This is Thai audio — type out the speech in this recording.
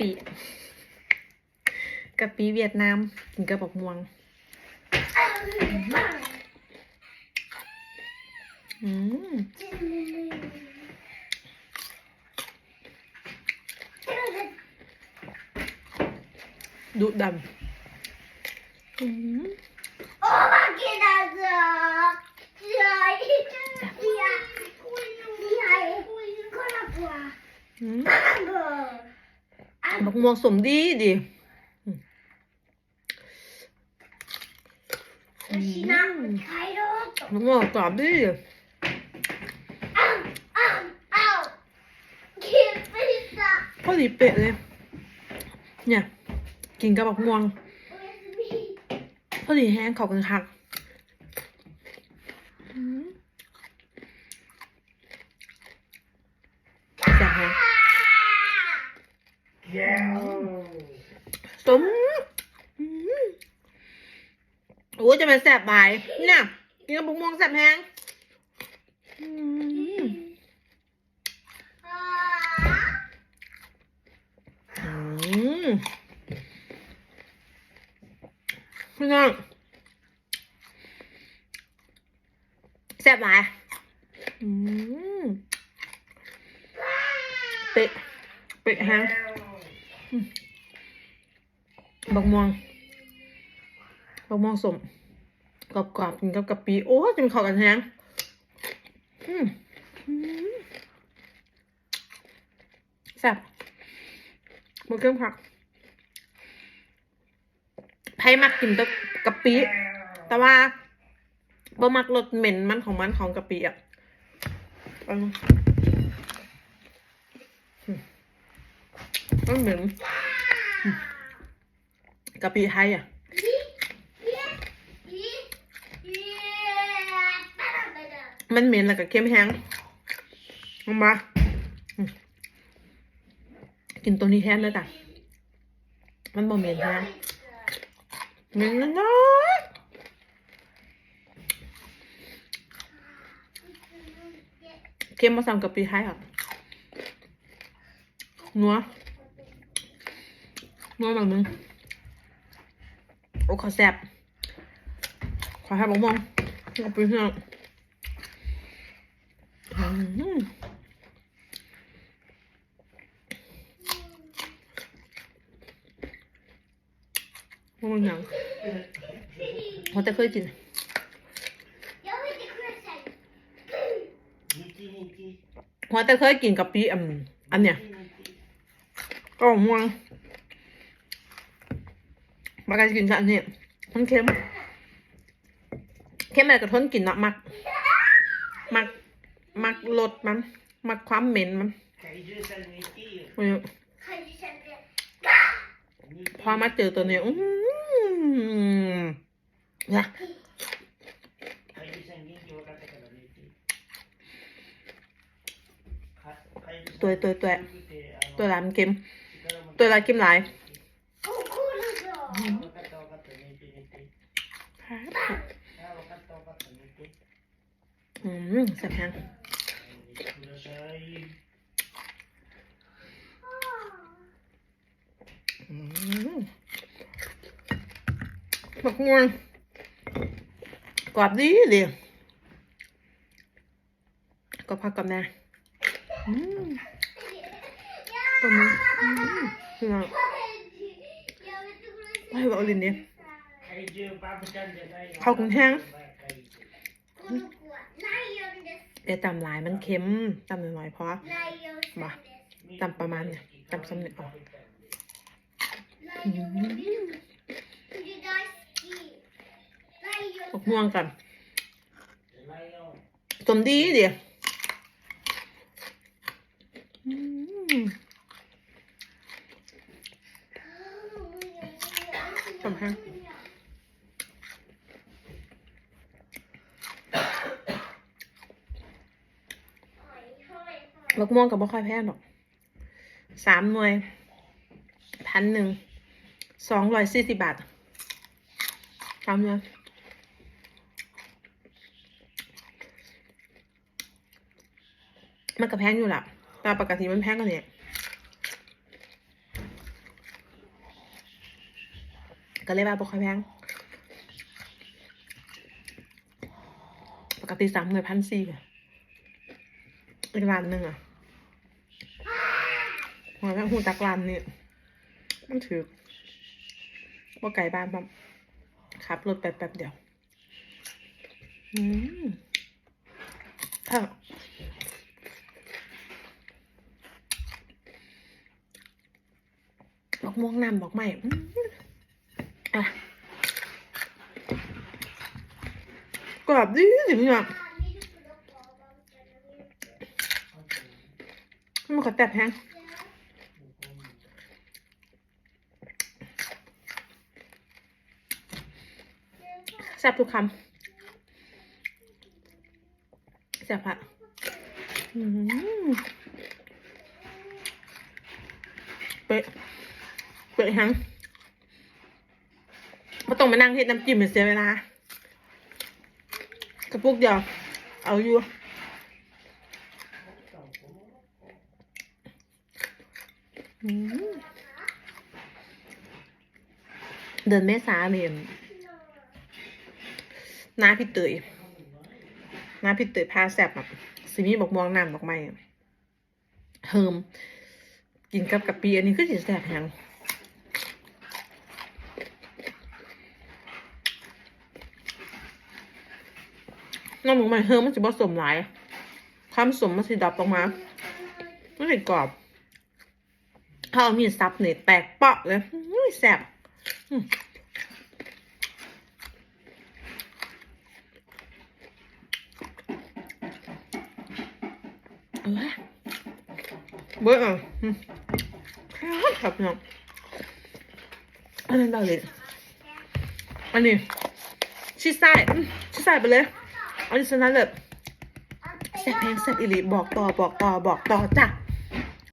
ปิกะปิเวียดนามกินกระบอกม่วง อืมดุดำอืม บักม่วงสมดีดี Kina, hej då. บักม่วงกรอบดี Au, au, au. Killpizza. พอดีเป๊ะเลย เนี่ย กินกับบักม่วง Where's me? พอดีแห้งเขากันคักอืมแซ่บแฮง สมอืมโอ้จะเป็นแสบหลาย เนี่ยกินกับบุกม่วงแสบแห้งอืมอืมพี่น้องแสบหลายอืมเป๊ะเป๊ะแห้งบักม่วงบักม่วงสม กรอบๆกินกับกะปิโอ้ยจะเป็นขอกันแห้งแซ่บมือเครื่องผักไผ่มักกินแตะกะปิแต่ว่าบ่มักรสเหม็นมันของมันของกะปิอะเอาอืมมันเหม็นกะปิไทยอะ มันเหม็นแล้วก็เค็มแห้งลงมากินตัวนี้แทนเลยจ้ะมันบ่เหม็นแห้เหม็นน้อยๆเค็มมาสั่งกับปีไทยค่ะนัวนัวแบบนึงโอ้ขอแซ่บขอให้บอกมองเอาไปเถอะ อืมว่า มันหยังเขาจะเคยกิน Jag vill inte kryssa. หัวแต่เคยกินกับปีอันอันเนี้ยก็ม่วงบางการกินอันเนี้ยมันเค็มเค็มอะไรก็ทนกินเนาะมัก มัก มักรสมัน มักความเหม็นมันไม่รู้ Kan du känna det? พอมาเจอตัวเนี้ยอื้อหือนะตัวตัวตัวตัวลามเค็มตัวลายเค็มหลายอืมแซ่บแฮงอืม บักม่วงกรอบดีเลยก็พักกับแม่อืมก็มีอืมพี่น้องให้บอกลินดิเข้าคุณแห้งเดี๋ยวตำลายมันเค็มตำหน่อยๆเพราะ Nej, jag vill Va? inte. ตำประมาณเนี่ยตำสำเร็จออก กม่วงกันสมดีเดียวสำคัญบักม่วงกับบักค่อยแพงหรอกสามหน่วยพันหนึ่งสองร้อยสี่สิบบาทสามหน่วย มันก็แพงอยู่ละแต่ปกติมันแพงกว่านี้ก็เลยว่าบ่ค่อยแพงปกติสามหน่วยพันสี่อะอีกร้านหนึ่งอะหัวแล้วหูจักร้านนี่มันถือว่าไก่บ้านปั๊มขับรถไปแป๊บเดียว อืมถ้า บอกม่วงน้ำบอกไม่อืมอะกรอบดีสิพี่น้องมันก็แตบแห้งแซ่บทุกคำแซ่บอะอืมเป๊ะ ปิดฮังมาต้องมานั่งเฮ็ดน้ำจิ้มเสียเวลากระปุกเดียวเอาอยู่เดือนเมษาเนี่ยน้าพี่เตยน้าพี่เตยพาแซบแบบสิมีบอกม่วงน้ำดอกไม้อะเฮิมกินกับกะปิอันนี้คือสิแสบแฮง น้ำหมูใหม่เฮิมมันสิผสมหลายความสมมันสิดับออกมามันสิกรอบถ้าเอามีดซับเนี่ยแตกเปาะเลยแสบเบื่ออะอืมครับน้องอันนั้นเราเลยอันนี้ชิดซ้ายชิดซ้ายไปเลย อันนี้ชนะเลยแซ่บแพงแซ่บอีหลีบอกต่อบอกต่อบอกต่อจ้ะ